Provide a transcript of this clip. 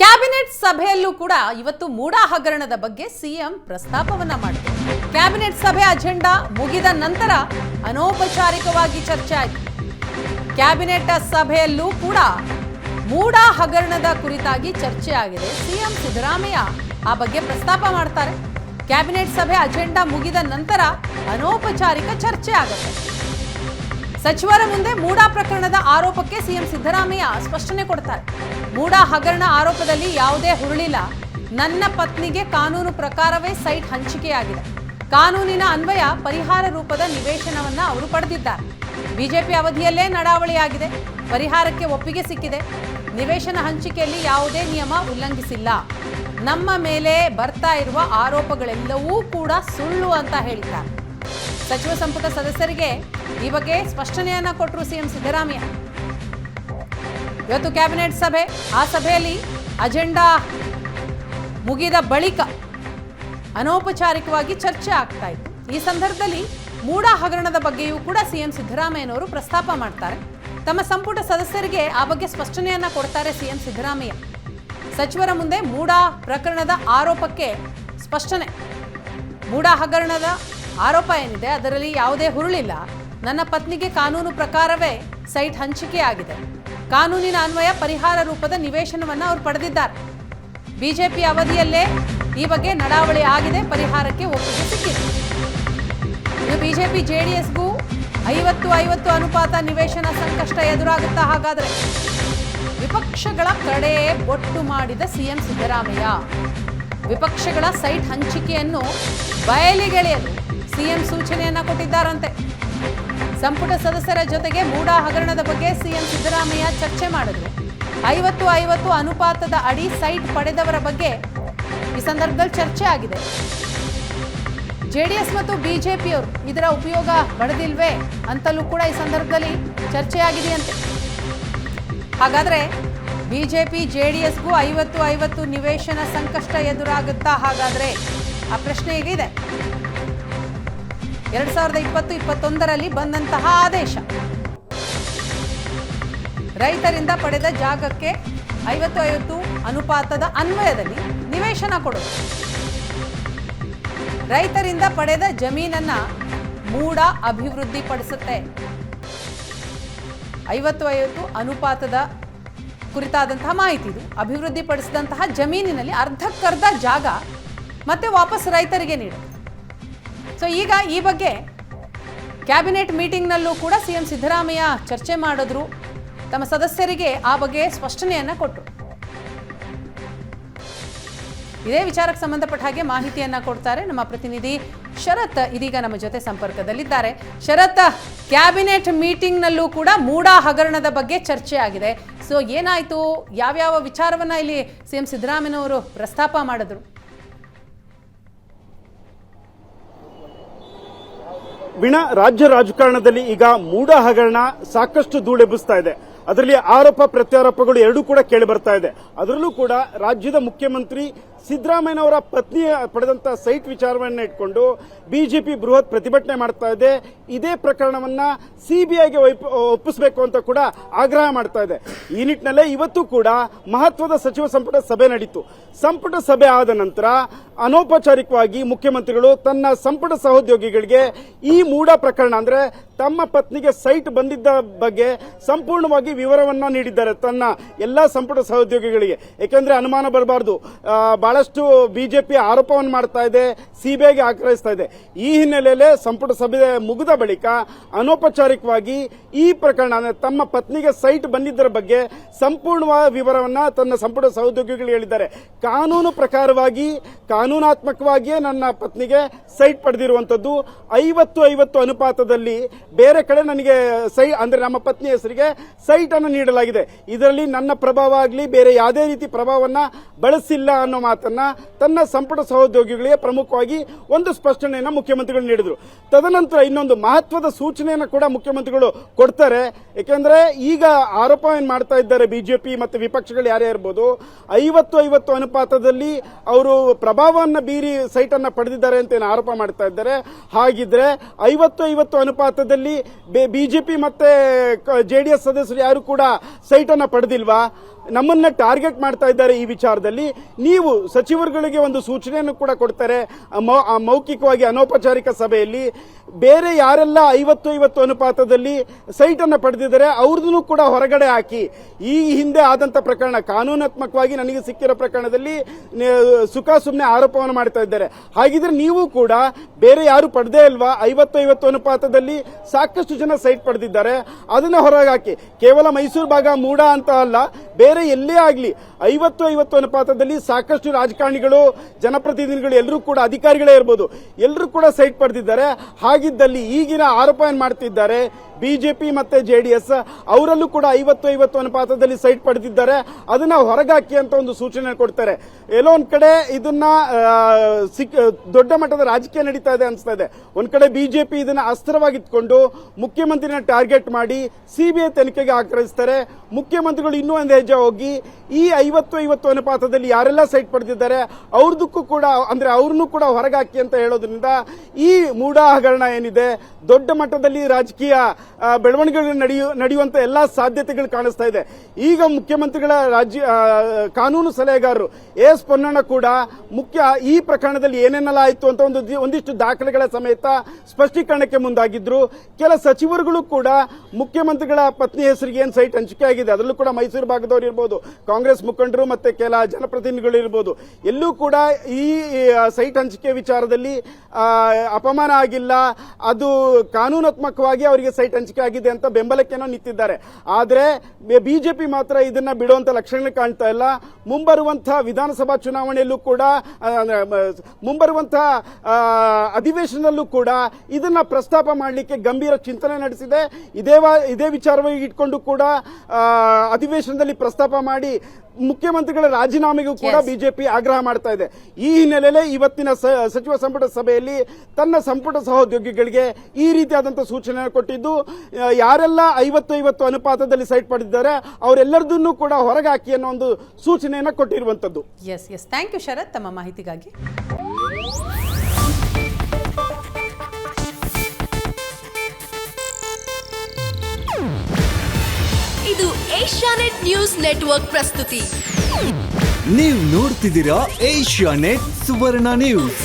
Cabinet ಸಭೆಯಲ್ಲೂ ಕೂಡ ಇವತ್ತು ಮೂಡ ಹಗರಣದ ಬಗ್ಗೆ ಸಿಎಂ ಪ್ರಸ್ತಾಪವನ್ನ ಮಾಡಿದರು. ಕ್ಯಾಬಿನೆಟ್ ಸಭೆ ಅಜೆಂಡಾ ಮುಗಿದ ನಂತರ ಅನೌಪಚಾರಿಕವಾಗಿ ಚರ್ಚೆ ಆಯಿತು. ಕ್ಯಾಬಿನೆಟ್ ಸಭೆಯಲ್ಲೂ ಕೂಡ ಮೂಡ ಹಗರಣದ ಕುರಿತಾಗಿ ಚರ್ಚೆ ಆಗಿದೆ. ಸಿಎಂ ಸಿದ್ದರಾಮಯ್ಯ ಆ ಬಗ್ಗೆ ಪ್ರಸ್ತಾಪ ಮಾಡ್ತಾರೆ. ಕ್ಯಾಬಿನೆಟ್ ಸಭೆ ಅಜೆಂಡಾ ಮುಗಿದ ನಂತರ ಅನೌಪಚಾರಿಕ ಚರ್ಚೆ ಆಗುತ್ತೆ. ಸಚಿವರ ಮುಂದೆ ಮೂಡಾ ಪ್ರಕರಣದ ಆರೋಪಕ್ಕೆ ಸಿಎಂ ಸಿದ್ದರಾಮಯ್ಯ ಸ್ಪಷ್ಟನೆ ಕೊಡ್ತಾರೆ. ಮೂಡಾ ಹಗರಣ ಆರೋಪದಲ್ಲಿ ಯಾವುದೇ ಹುರುಳಿಲ್ಲ. ನನ್ನ ಪತ್ನಿಗೆ ಕಾನೂನು ಪ್ರಕಾರವೇ ಸೈಟ್ ಹಂಚಿಕೆಯಾಗಿದೆ. ಕಾನೂನಿನ ಅನ್ವಯ ಪರಿಹಾರ ರೂಪದ ನಿವೇಶನವನ್ನ ಅವರು ಪಡೆದಿದ್ದಾರೆ. ಬಿಜೆಪಿ ಅವಧಿಯಲ್ಲೇ ನಡಾವಳಿಯಾಗಿದೆ. ಪರಿಹಾರಕ್ಕೆ ಒಪ್ಪಿಗೆ ಸಿಕ್ಕಿದೆ. ನಿವೇಶನ ಹಂಚಿಕೆಯಲ್ಲಿ ಯಾವುದೇ ನಿಯಮ ಉಲ್ಲಂಘಿಸಿಲ್ಲ. ನಮ್ಮ ಮೇಲೆ ಬರ್ತಾ ಇರುವ ಆರೋಪಗಳೆಲ್ಲವೂ ಕೂಡ ಸುಳ್ಳು ಅಂತ ಹೇಳಿದ್ದಾರೆ. ಸಚಿವ ಸಂಪುಟ ಸದಸ್ಯರಿಗೆ ಈ ಬಗ್ಗೆ ಸ್ಪಷ್ಟನೆಯನ್ನ ಕೊಟ್ಟರು ಸಿಎಂ ಸಿದ್ದರಾಮಯ್ಯ. ಇವತ್ತು ಕ್ಯಾಬಿನೆಟ್ ಸಭೆ. ಆ ಸಭೆಯಲ್ಲಿ ಅಜೆಂಡಾ ಮುಗಿದ ಬಳಿಕ ಅನೌಪಚಾರಿಕವಾಗಿ ಚರ್ಚೆ ಆಗ್ತಾ ಇತ್ತು. ಈ ಸಂದರ್ಭದಲ್ಲಿ ಮೂಡ ಹಗರಣದ ಬಗ್ಗೆಯೂ ಕೂಡ ಸಿಎಂ ಸಿದ್ದರಾಮಯ್ಯನವರು ಪ್ರಸ್ತಾಪ ಮಾಡ್ತಾರೆ. ತಮ್ಮ ಸಂಪುಟ ಸದಸ್ಯರಿಗೆ ಆ ಬಗ್ಗೆ ಸ್ಪಷ್ಟನೆಯನ್ನ ಕೊಡ್ತಾರೆ ಸಿಎಂ ಸಿದ್ದರಾಮಯ್ಯ. ಸಚಿವರ ಮುಂದೆ ಮೂಡ ಪ್ರಕರಣದ ಆರೋಪಕ್ಕೆ ಸ್ಪಷ್ಟನೆ. ಮೂಡ ಹಗರಣದ ಆರೋಪ ಏನಿದೆ, ಅದರಲ್ಲಿ ಯಾವುದೇ ಹುರುಳಿಲ್ಲ. ನನ್ನ ಪತ್ನಿಗೆ ಕಾನೂನು ಪ್ರಕಾರವೇ ಸೈಟ್ ಹಂಚಿಕೆ ಆಗಿದೆ ಕಾನೂನಿನ ಅನ್ವಯ ಪರಿಹಾರ ರೂಪದ ನಿವೇಶನವನ್ನು ಅವರು ಪಡೆದಿದ್ದಾರೆ. ಬಿಜೆಪಿ ಅವಧಿಯಲ್ಲೇ ಈ ಬಗ್ಗೆ ನಡಾವಳಿ ಆಗಿದೆ, ಪರಿಹಾರಕ್ಕೆ ಒಪ್ಪಿಗೆ ಸಿಕ್ಕಿದೆ. ಇದು ಬಿಜೆಪಿ ಜೆಡಿಎಸ್ಗೂ ಐವತ್ತು ಐವತ್ತು ಅನುಪಾತ ನಿವೇಶನ ಸಂಕಷ್ಟ ಎದುರಾಗುತ್ತಾ ಹಾಗಾದರೆ? ವಿಪಕ್ಷಗಳ ಕಡೆ ಒಟ್ಟು ಮಾಡಿದ ಸಿಎಂ ಸಿದ್ದರಾಮಯ್ಯ. ವಿಪಕ್ಷಗಳ ಸೈಟ್ ಹಂಚಿಕೆಯನ್ನು ಬಯಲಿಗೆಳೆಯಲು ಸಿಎಂ ಸೂಚನೆಯನ್ನ ಕೊಟ್ಟಿದ್ದಾರಂತೆ. ಸಂಪುಟ ಸದಸ್ಯರ ಜೊತೆಗೆ ಮೂಡಾ ಹಗರಣದ ಬಗ್ಗೆ ಸಿಎಂ ಸಿದ್ದರಾಮಯ್ಯ ಚರ್ಚೆ ಮಾಡಿದರು. ಐವತ್ತು ಐವತ್ತು ಅನುಪಾತದ ಅಡಿ ಸೈಟ್ ಪಡೆದವರ ಬಗ್ಗೆ ಈ ಸಂದರ್ಭದಲ್ಲಿ ಚರ್ಚೆ ಆಗಿದೆ. ಜೆಡಿಎಸ್ ಮತ್ತು ಬಿಜೆಪಿಯವರು ಇದರ ಉಪಯೋಗ ಪಡೆದಿಲ್ವೇ ಅಂತಲೂ ಕೂಡ ಈ ಸಂದರ್ಭದಲ್ಲಿ ಚರ್ಚೆಯಾಗಿದೆಯಂತೆ. ಹಾಗಾದರೆ ಬಿಜೆಪಿ, ಜೆಡಿಎಸ್ಗೂ ಐವತ್ತು ಐವತ್ತು ನಿವೇಶನ ಸಂಕಷ್ಟ ಎದುರಾಗುತ್ತಾ ಹಾಗಾದರೆ ಆ ಪ್ರಶ್ನೆ ಈಗಿದೆ ಎರಡ್ ಸಾವಿರದ ಇಪ್ಪತ್ತು, ಇಪ್ಪತ್ತೊಂದರಲ್ಲಿ ಬಂದಂತಹ ಆದೇಶ. ರೈತರಿಂದ ಪಡೆದ ಜಾಗಕ್ಕೆ ಐವತ್ತು ಐವತ್ತು ಅನುಪಾತದ ಅನ್ವಯದಲ್ಲಿ ನಿವೇಶನ ಕೊಡೋದು. ರೈತರಿಂದ ಪಡೆದ ಜಮೀನನ್ನ ಮೂಡ ಅಭಿವೃದ್ಧಿಪಡಿಸುತ್ತೆ. ಐವತ್ತು ಐವತ್ತು ಅನುಪಾತದ ಕುರಿತಾದಂತಹ ಮಾಹಿತಿ ಇದು. ಅಭಿವೃದ್ಧಿಪಡಿಸಿದಂತಹ ಜಮೀನಿನಲ್ಲಿ ಅರ್ಧಕ್ಕರ್ಧ ಜಾಗ ಮತ್ತೆ ವಾಪಸ್ ರೈತರಿಗೆ ನೀಡುತ್ತೆ ಸೊ ಈಗ ಈ ಬಗ್ಗೆ ಕ್ಯಾಬಿನೆಟ್ ಮೀಟಿಂಗ್ನಲ್ಲೂ ಕೂಡ ಸಿ ಎಂ ಸಿದ್ದರಾಮಯ್ಯ ಚರ್ಚೆ ಮಾಡಿದ್ರು. ತಮ್ಮ ಸದಸ್ಯರಿಗೆ ಆ ಬಗ್ಗೆ ಸ್ಪಷ್ಟನೆಯನ್ನು ಕೊಟ್ಟರು ಇದೇ ವಿಚಾರಕ್ಕೆ ಸಂಬಂಧಪಟ್ಟ ಹಾಗೆ ಮಾಹಿತಿಯನ್ನ ಕೊಡ್ತಾರೆ ನಮ್ಮ ಪ್ರತಿನಿಧಿ ಶರತ್ ಇದೀಗ ನಮ್ಮ ಜೊತೆ ಸಂಪರ್ಕದಲ್ಲಿದ್ದಾರೆ. ಶರತ್ ಕ್ಯಾಬಿನೆಟ್ ಮೀಟಿಂಗ್ನಲ್ಲೂ ಕೂಡ ಮೂಡಾ ಹಗರಣದ ಬಗ್ಗೆ ಚರ್ಚೆ ಆಗಿದೆ. ಸೊ ಏನಾಯ್ತು? ಯಾವ್ಯಾವ ವಿಚಾರವನ್ನ ಇಲ್ಲಿ ಸಿ ಎಂ ಸಿದ್ದರಾಮಯ್ಯನವರು ಪ್ರಸ್ತಾಪ ಮಾಡಿದ್ರು? ವೀಣಾ ರಾಜ್ಯ ರಾಜಕಾರಣದಲ್ಲಿ ಈಗ ಮೂಡ ಹಗರಣ ಸಾಕಷ್ಟು ಧೂಳೆಬ್ಬಿಸ್ತಾ ಇದೆ. ಅದರಲ್ಲಿ ಆರೋಪ ಪ್ರತ್ಯಾರೋಪಗಳು ಎರಡೂ ಕೂಡ ಕೇಳಿ ಬರ್ತಾ ಇದೆ. ಅದರಲ್ಲೂ ಕೂಡ ರಾಜ್ಯದ ಮುಖ್ಯಮಂತ್ರಿ ಸಿದ್ದರಾಮಯ್ಯನವರ ಪತ್ನಿ ಪಡೆದಂತ ಸೈಟ್ ವಿಚಾರವನ್ನ ಇಟ್ಕೊಂಡು ಬಿಜೆಪಿ ಬೃಹತ್ ಪ್ರತಿಭಟನೆ ಮಾಡ್ತಾ ಇದೆ. ಇದೇ ಪ್ರಕರಣವನ್ನ ಸಿಬಿಐಗೆ ಒಪ್ಪಿಸಬೇಕು ಅಂತ ಕೂಡ ಆಗ್ರಹ ಮಾಡ್ತಾ ಇದೆ. ಈ ನಿಟ್ಟಿನಲ್ಲೇ ಇವತ್ತು ಕೂಡ ಮಹತ್ವದ ಸಚಿವ ಸಂಪುಟ ಸಭೆ ನಡೀತು. ಸಂಪುಟ ಸಭೆ ಆದ ನಂತರ ಅನೌಪಚಾರಿಕವಾಗಿ ಮುಖ್ಯಮಂತ್ರಿಗಳು ತನ್ನ ಸಂಪುಟ ಸಹೋದ್ಯೋಗಿಗಳಿಗೆ ಈ ಮೂಡ ಪ್ರಕರಣ ಅಂದ್ರೆ ತಮ್ಮ ಪತ್ನಿಗೆ ಸೈಟ್ ಬಂದಿದ್ದ ಬಗ್ಗೆ ಸಂಪೂರ್ಣವಾಗಿ ವಿವರವನ್ನ ನೀಡಿದ್ದಾರೆ ತನ್ನ ಎಲ್ಲಾ ಸಂಪುಟ ಸಹೋದ್ಯೋಗಿಗಳಿಗೆ. ಏಕೆಂದರೆ ಅನುಮಾನ ಬರಬಾರದು. ಬಹಳಷ್ಟು ಬಿಜೆಪಿ ಆರೋಪವನ್ನು ಮಾಡ್ತಾ ಇದೆ, ಸಿಬಿಐಗೆ ಆಗ್ರಹಿಸ್ತಾ ಇದೆ. ಈ ಹಿನ್ನೆಲೆಯಲ್ಲಿ ಸಂಪುಟ ಸಭೆ ಮುಗಿದ ಬಳಿಕ ಅನೌಪಚಾರಿಕವಾಗಿ ಈ ಪ್ರಕರಣ ತಮ್ಮ ಪತ್ನಿಗೆ ಸೈಟ್ ಬಂದಿದ್ದರ ಬಗ್ಗೆ ಸಂಪೂರ್ಣವಾದ ವಿವರವನ್ನ ತನ್ನ ಸಂಪುಟ ಸಹೋದ್ಯೋಗಿಗಳು ಹೇಳಿದ್ದಾರೆ. ಕಾನೂನು ಪ್ರಕಾರವಾಗಿ, ಕಾನೂನಾತ್ಮಕವಾಗಿಯೇ ನನ್ನ ಪತ್ನಿಗೆ ಸೈಟ್ ಪಡೆದಿರುವಂಥದ್ದು. ಐವತ್ತು ಐವತ್ತು ಅನುಪಾತದಲ್ಲಿ ಬೇರೆ ಕಡೆ ನನಗೆ ಸೈ, ಅಂದರೆ ನಮ್ಮ ಪತ್ನಿ ಹೆಸರಿಗೆ ಸೈಟನ್ನು ನೀಡಲಾಗಿದೆ. ಇದರಲ್ಲಿ ನನ್ನ ಪ್ರಭಾವ ಆಗಲಿ, ಬೇರೆ ಯಾವುದೇ ರೀತಿ ಪ್ರಭಾವವನ್ನು ಬಳಸಿಲ್ಲ ಅನ್ನೋ ಮಾತನ್ನ ತನ್ನ ಸಂಪುಟ ಸಹೋದ್ಯೋಗಿಗಳಿಗೆ ಪ್ರಮುಖವಾಗಿ ಒಂದು ಸ್ಪಷ್ಟನೆಯನ್ನು ಮುಖ್ಯಮಂತ್ರಿಗಳು ನೀಡಿದರು. ತದನಂತರ ಇನ್ನೊಂದು ಮಹತ್ವದ ಸೂಚನೆಯನ್ನು ಕೂಡ ಮುಖ್ಯಮಂತ್ರಿಗಳು ಕೊಡ್ತಾರೆ. ಯಾಕೆಂದ್ರೆ ಈಗ ಆರೋಪ ಏನು ಮಾಡ್ತಾ ಇದ್ದಾರೆ ಬಿಜೆಪಿ ಮತ್ತು ವಿಪಕ್ಷಗಳು ಯಾರೇ ಇರ್ಬೋದು, ಐವತ್ತು ಐವತ್ತು ಅನುಪಾತದಲ್ಲಿ ಅವರು ಪ್ರಭಾವವನ್ನು ಬೀರಿ ಸೈಟನ್ನು ಪಡೆದಿದ್ದಾರೆ ಅಂತ ಏನು ಆರೋಪ ಮಾಡ್ತಾ ಇದ್ದಾರೆ. ಹಾಗಿದ್ರೆ ಐವತ್ತು ಐವತ್ತು ಅನುಪಾತದಲ್ಲಿ ಬಿಜೆಪಿ ಮತ್ತೆ ಎಸ್ ಸದಸ್ಯರು ಯಾರು ಕೂಡ ಸೈಟನ್ನು ಪಡೆದಿಲ್ವಾ? ನಮ್ಮನ್ನ ಟಾರ್ಗೆಟ್ ಮಾಡ್ತಾ ಇದ್ದಾರೆ ಈ ವಿಚಾರದಲ್ಲಿ. ನೀವು ಸಚಿವರುಗಳಿಗೆ ಒಂದು ಸೂಚನೆಯನ್ನು ಕೂಡ ಕೊಡ್ತಾರೆ. ಮೌಖಿಕವಾಗಿ ಅನೌಪಚಾರಿಕ ಸಭೆಯಲ್ಲಿ ಬೇರೆ ಯಾರೆಲ್ಲ ಐವತ್ತು ಐವತ್ತು ಅನುಪಾತದಲ್ಲಿ ಸೈಟ್ ಅನ್ನು ಪಡೆದಿದ್ದಾರೆ ಅವ್ರದ್ದು ಕೂಡ ಹೊರಗಡೆ ಹಾಕಿ. ಈ ಹಿಂದೆ ಆದಂಥ ಪ್ರಕರಣ ಕಾನೂನಾತ್ಮಕವಾಗಿ ನನಗೆ ಸಿಕ್ಕಿರೋ ಪ್ರಕರಣದಲ್ಲಿ ಸುಖ ಸುಮ್ಮನೆ ಆರೋಪವನ್ನು ಮಾಡ್ತಾ ಇದ್ದಾರೆ. ಹಾಗಿದ್ರೆ ನೀವು ಕೂಡ ಬೇರೆ ಯಾರು ಪಡೆದೇ ಇಲ್ವಾ, ಐವತ್ತು ಐವತ್ತು ಅನುಪಾತದಲ್ಲಿ ಸಾಕಷ್ಟು ಜನ ಸೈಟ್ ಪಡೆದಿದ್ದಾರೆ, ಅದನ್ನು ಹೊರಗೆ ಹಾಕಿ. ಕೇವಲ ಮೈಸೂರು ಭಾಗ ಮೂಡ ಅಂತ ಅಲ್ಲ, ಬೇರೆ ಎಲ್ಲೇ ಆಗಲಿ ಐವತ್ತು ಐವತ್ತು ಅನುಪಾತದಲ್ಲಿ ಸಾಕಷ್ಟು ರಾಜಕಾರಣಿಗಳು, ಜನಪ್ರತಿನಿಧಿಗಳು ಎಲ್ಲರೂ ಕೂಡ ಅಧಿಕಾರಿಗಳೇ ಇರ್ಬೋದು. ಎಲ್ಲರೂ ಕೂಡ ಸೈಟ್ ಪಡೆದಿದ್ದಾರೆ. ಹಾಗಿದ್ದಲ್ಲಿ ಈಗಿನ ಆರೋಪ ಏನು ಮಾಡ್ತಿದ್ದಾರೆ? ಬಿಜೆಪಿ ಮತ್ತೆ ಜೆಡಿಎಸ್ ಅವರಲ್ಲೂ ಕೂಡ ಐವತ್ತು ಐವತ್ತು ಅನುಪಾತದಲ್ಲಿ ಸೈಟ್ ಪಡೆದಿದ್ದಾರೆ. ಅದನ್ನ ಹೊರಗಾಕಿ ಅಂತ ಒಂದು ಸೂಚನೆ ಕೊಡ್ತಾರೆ. ಎಲ್ಲೋ ಒಂದ್ ಕಡೆ ಇದನ್ನ ದೊಡ್ಡ ಮಟ್ಟದ ರಾಜಕೀಯ ನಡೀತಾ ಇದೆ ಅನಿಸ್ತಾ ಇದೆ. ಒಂದ್ ಕಡೆ ಬಿಜೆಪಿ ಇದನ್ನ ಅಸ್ತ್ರವಾಗಿಟ್ಕೊಂಡು ಮುಖ್ಯಮಂತ್ರಿನ ಟಾರ್ಗೆಟ್ ಮಾಡಿ ಸಿಬಿಐ ತನಿಖೆಗೆ ಆಗ್ರಹಿಸ್ತಾರೆ. ಮುಖ್ಯಮಂತ್ರಿಗಳು ಇನ್ನೂ ಒಂದು ಹೆಜ್ಜೆ ಹೋಗಿ ಈ ಐವತ್ತು ಐವತ್ತು ಅನುಪಾತದಲ್ಲಿ ಯಾರೆಲ್ಲ ಸೈಟ್ ಪಡೆದಿದ್ದಾರೆ, ಅವ್ರದಕ್ಕೂ ಕೂಡ, ಅಂದ್ರೆ ಅವ್ರನ್ನೂ ಕೂಡ ಹೊರಗಾಕಿ ಅಂತ ಹೇಳೋದ್ರಿಂದ ಈ ಮೂಢ ಏನಿದೆ, ದೊಡ್ಡ ಮಟ್ಟದಲ್ಲಿ ರಾಜಕೀಯ ಬೆಳವಣಿಗೆಗಳು ನಡೆಯು, ನಡೆಯುವಂತ ಎಲ್ಲಾ ಸಾಧ್ಯತೆಗಳು ಕಾಣಿಸ್ತಾ ಇದೆ. ಈಗ ಮುಖ್ಯಮಂತ್ರಿಗಳ ರಾಜ್ಯ ಕಾನೂನು ಸಲಹೆಗಾರರು ಎಸ್ ಪೊನ್ನಣ್ಣ ಕೂಡ ಮುಖ್ಯ ಈ ಪ್ರಕರಣದಲ್ಲಿ ಏನೇನೆಲ್ಲ ಆಯಿತು ಅಂತ ಒಂದು ಒಂದಿಷ್ಟು ದಾಖಲೆಗಳ ಸಮೇತ ಸ್ಪಷ್ಟೀಕರಣಕ್ಕೆ ಮುಂದಾಗಿದ್ರು. ಕೆಲ ಸಚಿವರುಗಳು ಕೂಡ ಮುಖ್ಯಮಂತ್ರಿಗಳ ಪತ್ನಿ ಹೆಸರಿಗೆ ಏನ್ ಸೈಟ್ ಹಂಚಿಕೆ ಆಗಿದೆ, ಅದರಲ್ಲೂ ಕೂಡ ಮೈಸೂರು ಭಾಗದವರು ಇರ್ಬೋದು, ಕಾಂಗ್ರೆಸ್ ಮುಖಂಡರು ಮತ್ತೆ ಕೆಲ ಜನಪ್ರತಿನಿಧಿಗಳು ಇರ್ಬೋದು, ಎಲ್ಲೂ ಕೂಡ ಈ ಸೈಟ್ ಹಂಚಿಕೆ ವಿಚಾರದಲ್ಲಿ ಅಪಮಾನ ಆಗಿಲ್ಲ. ಅದು ಕಾನೂನಾತ್ಮಕವಾಗಿ ಅವರಿಗೆ ಸೈಟ್ ಹಂಚಿಕೆ ಆಗಿದೆ ಅಂತ ಬೆಂಬಲಕ್ಕೇನೋ ನಿಂತಿದ್ದಾರೆ. ಆದರೆ ಬಿಜೆಪಿ ಮಾತ್ರ ಇದನ್ನ ಬಿಡುವಂತ ಲಕ್ಷಣ ಕಾಣ್ತಾ ಇಲ್ಲ. ಮುಂಬರುವಂತಹ ವಿಧಾನಸಭಾ ಚುನಾವಣೆಯಲ್ಲೂ ಕೂಡ ಮುಂಬರುವಂತಹ ಅಧಿವೇಶನದಲ್ಲೂ ಕೂಡ ಇದನ್ನ ಪ್ರಸ್ತಾಪ ಮಾಡಲಿಕ್ಕೆ ಗಂಭೀರ ಚಿಂತನೆ ನಡೆಸಿದೆ. ಇದೇ ಇದೇ ವಿಚಾರವಾಗಿ ಇಟ್ಕೊಂಡು ಕೂಡ ಅಧಿವೇಶನದಲ್ಲಿ ಪ್ರಸ್ತಾಪ ಮಾಡಿ ಮುಖ್ಯಮಂತ್ರಿಗಳ ರಾಜೀನಾಮೆಗೂ ಕೂಡ. ಬಿಜೆಪಿ ಆಗ್ರಹ ಮಾಡ್ತಾ ಇದೆ. ಈ ಹಿನ್ನೆಲೆಯಲ್ಲಿ ಇವತ್ತಿನ ಸಚಿವ ಸಂಪುಟ ಸಭೆಯಲ್ಲಿ ತನ್ನ ಸಂಪುಟ ಸಹೋದ್ಯೋಗಿಗಳಿಗೆ ಈ ರೀತಿಯಾದಂತಹ ಸೂಚನೆ ಕೊಟ್ಟಿದ್ದು ಯಾರೆಲ್ಲ ಐವತ್ತು ಐವತ್ತು ಅನುಪಾತದಲ್ಲಿ ಸೈಟ್ ಪಡೆದಿದ್ದಾರೆ ಅವರೆಲ್ಲರದನ್ನು ಕೂಡ ಹೊರಗೆ ಹಾಕಿ ಅನ್ನೋ ಒಂದು ಸೂಚನೆಯನ್ನು ಕೊಟ್ಟಿರುವಂತದ್ದು yes yes thank you Sharath ತಮ್ಮ ಮಾಹಿತಿಗಾಗಿ. ಇದು ಏಷ್ಯಾನೆಟ್ ನ್ಯೂಸ್ ನೆಟ್ವರ್ಕ್ ಪ್ರಸ್ತುತಿ. ನೀವು ನೋಡ್ತಿದ್ದೀರಾ ಏಷ್ಯಾ ನೆಟ್ ಸುವರ್ಣ ನ್ಯೂಸ್.